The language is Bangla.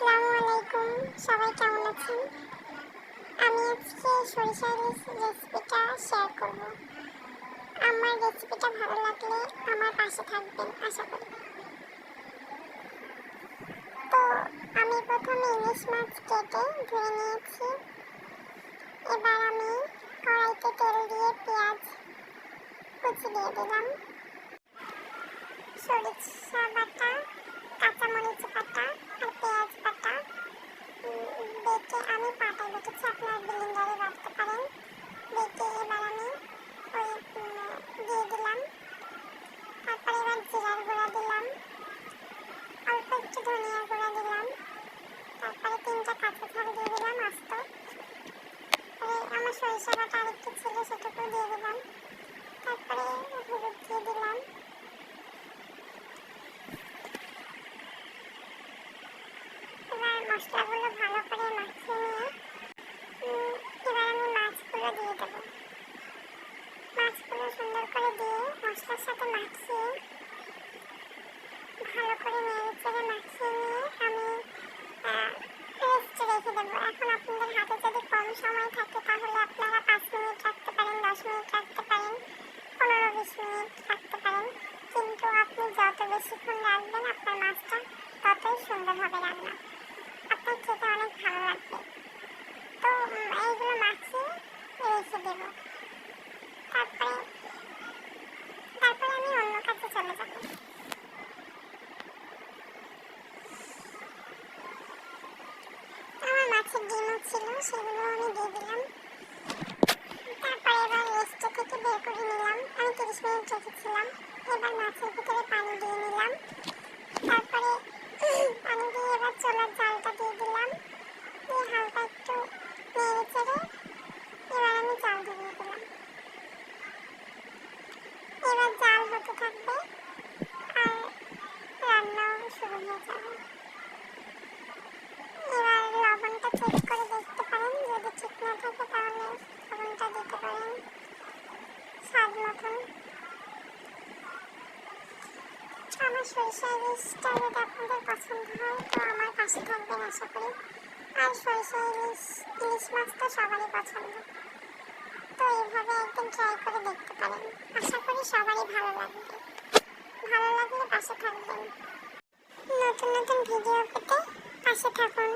আসসালামু আলাইকুম। সবাই আমি আজকে সরিষা ইলিশ রেসিপিটা শেয়ার আমার রেসিপিটা ভালো লাগলে আমার পাশে থাকবেন, আশা করি। তো, আমি প্রথমে ইলিশ মাছ কেটে ধুয়ে নিয়েছি। এবার আমি কড়াইতে তেল দিয়ে পেঁয়াজ কুচি দিয়ে দিলাম। সরিষা বাটা, কাঁচামরিচ বাটা আর পেঁয়াজ বেটে আমি পাটায় বেটেছি আপনারা ব্লেন্ডারে রাখতে পারেন? বেটে এবার আমি ওই উম, দিয়ে দিলাম তারপরে এবার জিরার গুঁড়া দিলাম অল্প একটু ধনিয়া গুঁড়া দিলাম তারপরে তিনটা কাঁচা ঝাল দিয়ে দিলাম আস্ত তারপরে আমার সরিষা বাটা আরেকটু ছিল সেটুকু দিয়ে দিলাম তারপরে হলুদ দিয়ে দিলাম এবার মশলাগুলো ভালো করে মাখিয়ে নিয়ে এবার আমি মাছগুলো দিয়ে দেবো। মাছগুলো সুন্দর করে দিয়ে মশলার সাথে মাখিয়ে, ভালো করে নেড়ে চেড়ে মাখিয়ে নিয়ে আমি রেস্টে রেখে দেবো। এখন আপনাদের হাতে যদি কম সময় থাকে, তাহলে আপনারা পাঁচ মিনিট রাখতে পারেন, দশ মিনিট রাখতে পারেন, পনেরো বিশ মিনিট রাখতে পারেন। কিন্তু আপনি যত বেশিক্ষণ রাখবেন, আপনার মাছটা ততই সুন্দর হবে রান্না আপনার খেতে অনেক ভালো লাগবে তো উম, এইগুলো মাখিয়ে রেখে দেবো। তারপরে তারপরে আমি অন্য কাজে চলে যাব। আমার মাছের ডিমও ছিল, সেগুলো আমি দিয়ে দিলাম। তারপরে এবার রেস্টে থেকে বের করে নিলাম। আমি তিরিশ মিনিট রেখেছিলাম। এবার মাছের ভিতরে পানি দিয়ে নিলাম তারপরে পানি দিয়ে এবার চোলার জালটা দিয়ে দিলাম দিয়ে হালকা একটু নেড়ে চেড়ে এবার আমি জাল ধরিয়ে দিলাম এবার জাল হতে থাকবে আর রান্নাও শুরু হয়ে যাবে এবার লবণটা চেক করে দেখতে পারেন যদি ঠিক না থাকে তাহলে লবণটা দিতে পারেন স্বাদ মতন আমার সরিষা ইলিশটা যদি আপনাদের পছন্দ হয় তো আমার পাশে থাকবেন আশা করি আর সরিষা ইলিশ ইলিশ মাছ তো সবারই পছন্দ তো এইভাবে একদিন ট্রাই করে দেখতে পারেন আশা করি সবারই ভালো লাগবে। ভালো লাগলে পাশে থাকবেন। নতুন নতুন ভিডিও পেতে পাশে থাকুন।